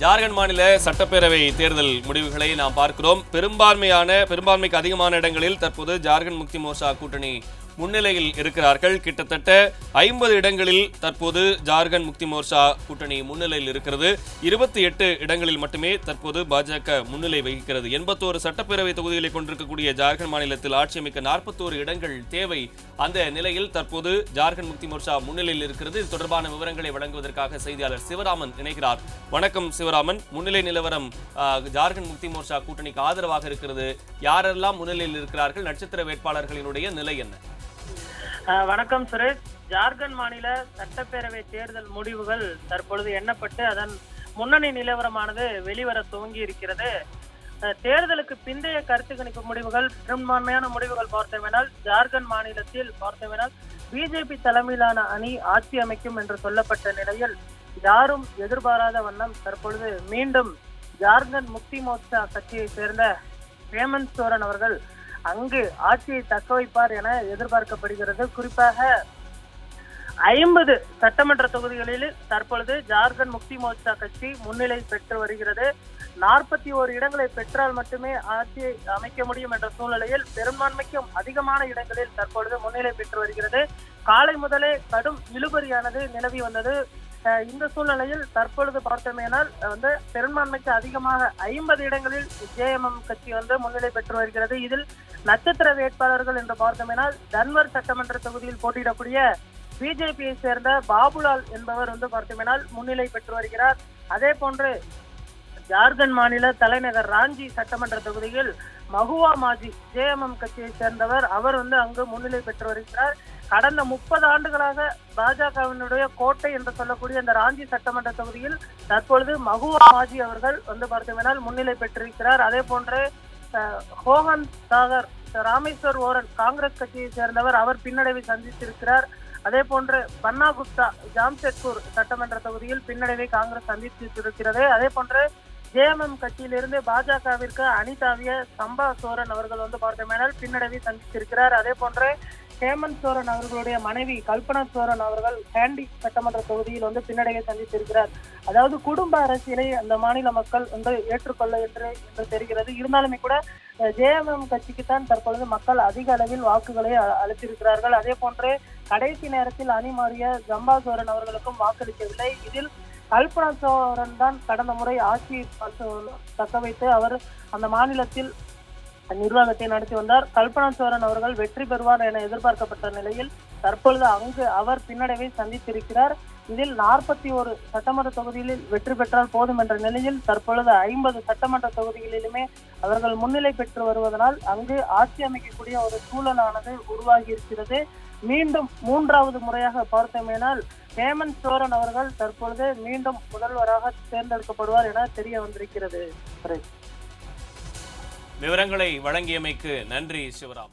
ஜார்க்கண்ட் மாநில சட்டப்பேரவை தேர்தல் முடிவுகளை நாம் பார்க்கிறோம். பெரும்பான்மையான பெரும்பான்மைக்கு அதிகமான இடங்களில் தற்போது ஜார்க்கண்ட் முக்தி மோர்ச்சா கூட்டணி முன்னிலையில் இருக்கிறார்கள். கிட்டத்தட்ட ஐம்பது இடங்களில் தற்போது ஜார்க்கண்ட் முக்தி மோர்ச்சா கூட்டணி முன்னிலையில் இருக்கிறது. இருபத்தி எட்டு இடங்களில் மட்டுமே தற்போது பாஜக முன்னிலை வகிக்கிறது. எண்பத்தோரு சட்டப்பேரவை தொகுதிகளை கொண்டிருக்கக்கூடிய ஜார்க்கண்ட் மாநிலத்தில் ஆட்சி அமைக்க நாற்பத்தோரு இடங்கள் தேவை. அந்த நிலையில் தற்போது ஜார்க்கண்ட் முக்தி மோர்ச்சா முன்னிலையில் இருக்கிறது. இது தொடர்பான விவரங்களை வழங்குவதற்காக செய்தியாளர் சிவராமன் இணைகிறார். வணக்கம் சிவராமன். முன்னிலை நிலவரம் ஜார்க்கண்ட் முக்தி மோர்ச்சா கூட்டணிக்கு ஆதரவாக இருக்கிறது. யாரெல்லாம் முன்னிலையில் இருக்கிறார்கள்? நட்சத்திர வேட்பாளர்களினுடைய நிலை என்ன? வணக்கம் சுரேஷ். ஜார்க்கண்ட் மாநில சட்டப்பேரவை தேர்தல் முடிவுகள் தற்பொழுது எண்ணப்பட்டு அதன் முன்னணி நிலவரமானது வெளிவர துவங்கி இருக்கிறது. தேர்தலுக்கு பிந்தைய கருத்து கணிப்பு முடிவுகள் பெரும்பான்மையான முடிவுகள் பார்த்தோமேனால் ஜார்க்கண்ட் மாநிலத்தில் பார்த்தோமேனால் பிஜேபி தலைமையிலான அணி ஆட்சி அமைக்கும் என்று சொல்லப்பட்ட நிலையில் யாரும் எதிர்பாராத வண்ணம் தற்பொழுது மீண்டும் ஜார்க்கண்ட் முக்தி மோர்ச்சா கட்சியை சேர்ந்த ஹேமந்த் சோரன் அவர்கள் அங்கு ஆட்சியை தக்க வைப்பார் என எதிர்பார்க்கப்படுகிறது. குறிப்பாக ஐம்பது சட்டமன்ற தொகுதிகளில் தற்பொழுது ஜார்க்கண்ட் முக்தி மோர்ச்சா கட்சி முன்னிலை பெற்று வருகிறது. நாற்பத்தி ஓரு இடங்களை பெற்றால் மட்டுமே ஆட்சியை அமைக்க முடியும் என்ற சூழ்நிலையில் பெரும்பான்மைக்கும் அதிகமான இடங்களில் தற்பொழுது முன்னிலை பெற்று வருகிறது. காலை முதலே கடும் இழுபறியானது நிலவி வந்தது. இந்த சூழ்நிலையில் தற்பொழுது பார்த்தோமேனால் வந்து பெரும்பான்மைக்கு அதிகமாக ஐம்பது இடங்களில் ஜேஎம்எம் கட்சி வந்து முன்னிலை பெற்று வருகிறது. இதில் நட்சத்திர வேட்பாளர்கள் என்று பார்த்தோமேனால் தன்வர் சட்டமன்ற தொகுதியில் போட்டியிடக்கூடிய பிஜேபியை சேர்ந்த பாபுலால் என்பவர் வந்து பார்த்தோமேனால் முன்னிலை பெற்று வருகிறார். அதே போன்று ஜார்க்கண்ட் மாநில தலைநகர் ராஞ்சி சட்டமன்ற தொகுதியில் மகுவா மாஜி ஜேஎம்எம் கட்சியை சேர்ந்தவர். அவர் வந்து அங்கு முன்னிலை பெற்று வருகிறார். கடந்த முப்பது ஆண்டுகளாக பாஜகவினுடைய கோட்டை என்று சொல்லக்கூடிய அந்த ராஞ்சி சட்டமன்ற தொகுதியில் தற்பொழுது மகுவா மாஜி அவர்கள் வந்து பார்த்தோம்னால் முன்னிலை பெற்றிருக்கிறார். அதே போன்று அஹ், ஹோகன் சாகர் ராமேஸ்வர் ஓரன் காங்கிரஸ் கட்சியை சேர்ந்தவர் அவர் பின்னடைவை சந்தித்திருக்கிறார். அதே போன்று பன்னா குப்தா ஜாம்ஷெட்பூர் சட்டமன்ற தொகுதியில் பின்னடைவை காங்கிரஸ் சந்தித்திருக்கிறது. அதே போன்று ஜேஎம்எம் கட்சியிலிருந்து பாஜகவிற்கு அணிதாவிய சம்பா சோரன் அவர்கள் வந்து பார்த்தோமேனால் பின்னடைவை சந்தித்திருக்கிறார். அதே போன்று ஹேமந்த் சோரன் அவர்களுடைய மனைவி கல்பனா சோரன் அவர்கள் ஹேண்டி சட்டமன்ற தொகுதியில் வந்து பின்னடைவை சந்தித்திருக்கிறார். அதாவது குடும்ப அரசியலை அந்த மாநில மக்கள் வந்து ஏற்றுக்கொள்ள என்று என்று தெரிகிறது. இருந்தாலுமே கூட ஜேஎம்எம் கட்சிக்கு தான் தற்பொழுது மக்கள் அதிக அளவில் வாக்குகளை அ- அளித்திருக்கிறார்கள். அதே போன்று கடைசி நேரத்தில் அணி மாறிய ஜம்பா சோரன் அவர்களுக்கும் வாக்களிக்கவில்லை. இதில் கல்பனா சோரன் தான் கடந்த முறை ஆட்சி தக்க வைத்து அவர் அந்த மாநிலத்தில் நிர்வாகத்தை நடத்தி வந்தார். கல்பனா சோரன் அவர்கள் வெற்றி பெறுவார் என எதிர்பார்க்கப்பட்ட நிலையில் தற்பொழுது அங்கு அவர் பின்னடைவை சந்தித்திருக்கிறார். இதில் நாற்பத்தி ஒரு சட்டமன்ற தொகுதிகளில் வெற்றி பெற்றால் போதும் என்ற நிலையில் தற்பொழுது ஐம்பது சட்டமன்ற தொகுதிகளிலுமே அவர்கள் முன்னிலை பெற்று வருவதனால் அங்கு ஆட்சி அமைக்கக்கூடிய ஒரு சூழலானது உருவாகி இருக்கிறது மீண்டும் மூன்றாவது முறையாக பார்த்தோமேனால் ஹேமந்த் சோரன் அவர்கள் தற்பொழுது மீண்டும் முதல்வராக தேர்ந்தெடுக்கப்படுவார் என தெரிய வந்திருக்கிறது. விவரங்களை வழங்கியமைக்கு நன்றி சிவராம்.